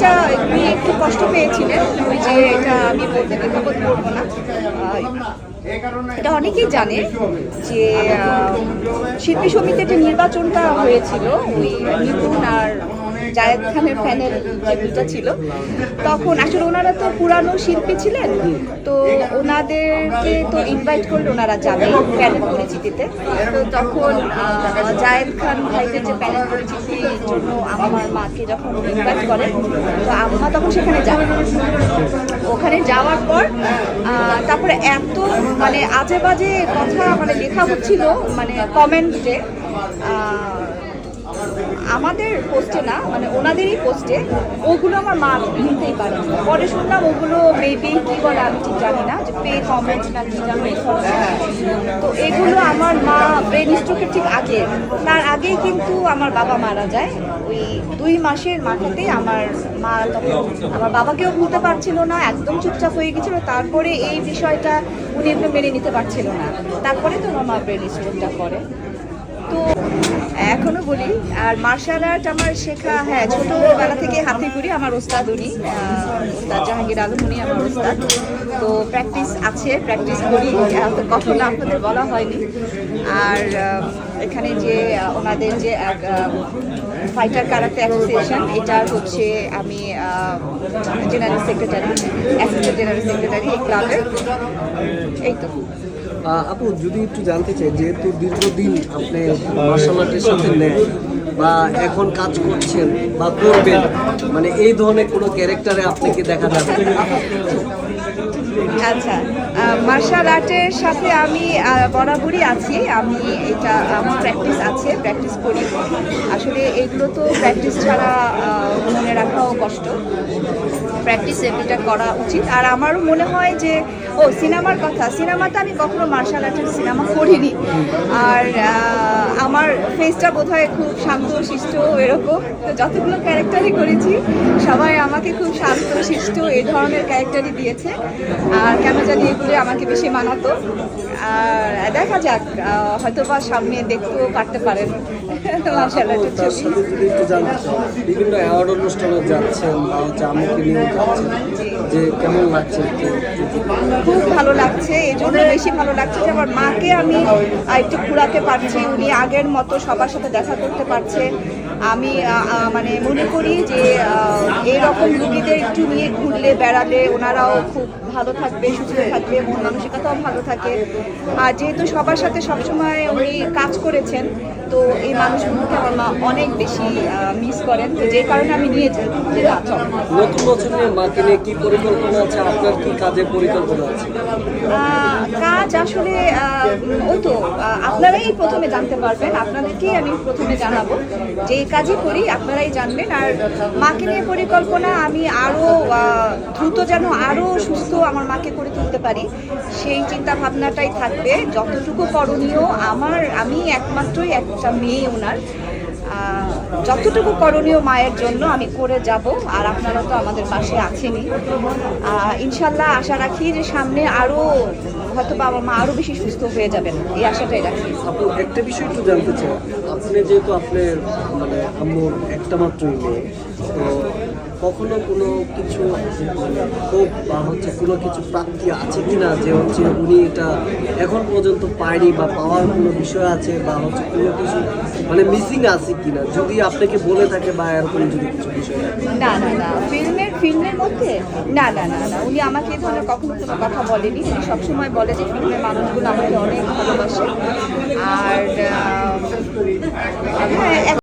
এটা উনি একটু কষ্ট পেয়েছিলেন, যে এটা আমি বলতে দ্বিধাবোধ করব না। এটা অনেকেই জানে যে শিল্পী সমিতি একটা নির্বাচনটা হয়েছিল, ওই নিপুণ আর জায়েদ খানের প্যানেল যে দুটা ছিল, তখন আসলে ওনারা তো পুরানো শিল্পী ছিলেন, তো ওনাদেরকে তো ইনভাইট করলে ওনারা যাবে প্যানেল পরিচিতিতে। তো তখন জায়েদ খান ভাইদের যে প্যানেল পরিচিতির জন্য আমার মাকে যখন ইনভাইট করে, তো আম্মা তখন সেখানে যাবে। ওখানে যাওয়ার পর তারপরে এত মানে আজে বাজে কথা মানে লেখা হচ্ছিল মানে কমেন্টে আমাদের পোস্টে না মানে ওনাদেরই পোস্টে ওগুলো আমার মা নিতেই পারে পরে শুনলাম ওগুলো মেবি কি বলে আমি ঠিক জানি না, যে পে কমেন্ট না কি জানো তো এগুলো আমার মা ব্রেন স্ট্রোকের ঠিক আগে, তার আগেই কিন্তু আমার বাবা মারা যায়। ওই দুই মাসের মাথাতেই আমার মা তখন, আমার বাবাকেও ভুলতে পারছিল না, একদম চুপচাপ হয়ে গেছিল। তারপরে এই বিষয়টা উনি একটু মেনে নিতে পারছিল না। তারপরে তো আমার মা ব্রেন স্ট্রোকটা করে। এখনও বলি, আর মার্শাল আর্ট আমার শেখা হ্যাঁ ছোটবেলা থেকে হাতে করি আমার ওস্তাদ উনি ওস্তাদ জাহাঙ্গীর আলম উনি আমার ওস্তাদ। তো প্র্যাকটিস আছে প্র্যাকটিস করি কখন আপনাদের বলা হয়নি। আর এখানে যে ওনাদের যে ফাইটার কারাতে অ্যাসোসিয়েশন এটার হচ্ছে আমি general secretary assistant general secretary এই ক্লাবের এই তো। আপু, যদি একটু জানতে চাই, যেহেতু দীর্ঘদিন আপনি মার্শাল আর্টের সাথে নেন বা এখন কাজ করছেন বা করবেন মানে এই ধরনের কোনো ক্যারেক্টারে আপনাকে দেখা যাবে? আচ্ছা মার্শাল আর্টের সাথে আমি বরাবরই আছি। আমি এটা, আমার প্র্যাকটিস আছে প্র্যাকটিস করি। আসলে এগুলো তো প্র্যাকটিস ছাড়া মনে রাখাও কষ্ট। প্র্যাকটিস এগুলোটা করা উচিত। আর আমারও মনে হয় যে, ও, সিনেমার কথা। সিনেমাতে আমি কখনো মার্শাল আর্টের সিনেমা করিনি। আর আমার ফেসটা বোধহয় খুব শান্ত, শিষ্ট এরকম। তো যতগুলো ক্যারেক্টারই করেছি, সবাই আমাকে খুব শান্ত, শিষ্ট এই ধরনের ক্যারেক্টারই দিয়েছে। আর কেন জানি এগুলো আমাকে বেশি মানাতো। আর দেখা যাক হয়তো বা সামনে দেখতেও পারতে পারেন। তার সাথে যদি একটু জানতে বিভিন্ন অ্যাওয়ার্ড অনুষ্ঠানে যাচ্ছেন বা আমাকে নিয়েও যাচ্ছেন যে কেমন লাগছে? খুব ভালো লাগছে এই জন্য বেশি ভালো লাগছে যে আমার মাকে আমি একটু ঘুরাতে পারছি উনি আগের মতো সবার সাথে দেখা করতে পারছে। আমি মানে মনে করি যে আহ, এইরকম রুগীদের একটু নিয়ে ঘুরলে বেড়ালে ওনারাও খুব ভালো থাকবে সুস্থ থাকবে মন মানসিকতাও ভালো থাকে। আর যেহেতু সবার সাথে সবসময় উনি কাজ করেছেন তো এই মানুষগুলোকে আমার মা অনেক বেশি মিস করেন। তো যে কারণে আমি নিয়ে যে নতুন বছর নিয়ে মাকে নিয়ে কি পরিকল্পনা আছে? আপনার কি কাজের পরিকল্পনা আছে? কাজ আসলে ওই তো আপনারাই প্রথমে জানতে পারবেন আপনাদেরকেই আমি প্রথমে জানাব। যে এই কাজই করি আপনারাই জানবেন। আর মাকে নিয়ে পরিকল্পনা আমি আরও দ্রুত যেন আরও সুস্থ আমার মাকে করে তুলতে পারি সেই চিন্তা ভাবনাটাই থাকবে। যতটুকু করণীয়, আমার, আমি একমাত্রই একটা মেয়ে ওনার। যতটুকু করণীয় মায়ের জন্য আমি করে যাব, আর আপনারা তো আমাদের পাশে আছেনই। ইনশাল্লাহ আশা রাখি যে সামনে আরও হয়তো বাবা মা আরও বেশি সুস্থ হয়ে যাবেন। এই আশাটাই রাখি। আপু, একটা বিষয় একটু জানতে চাই। আপনি যেহেতু আপনার মানে আম্মুর একটা মাত্রই মেয়ে, তো কখনো কোনো কিছু হোপ বা হচ্ছে কোনো কিছু প্রাপ্তি আছে কিনা যে হচ্ছে উনি এটা এখন পর্যন্ত পায়নি বা পাওয়ার কোনো বিষয় আছে বা হচ্ছে কোনো কিছু মানে মিসিং আছে কিনা, যদি আপনাকে বলে থাকে বা এরকম যদি কিছু বিষয় না না না, ফিল্মের ফিল্মের মধ্যে না না না না, উনি আমাকে ধরনের কখনো কোনো কথা বলেনি, উনি সবসময় বলে যে ফিল্মের মানুষগুলো আমাকে অনেক ভালোবাসে। আর হ্যাঁ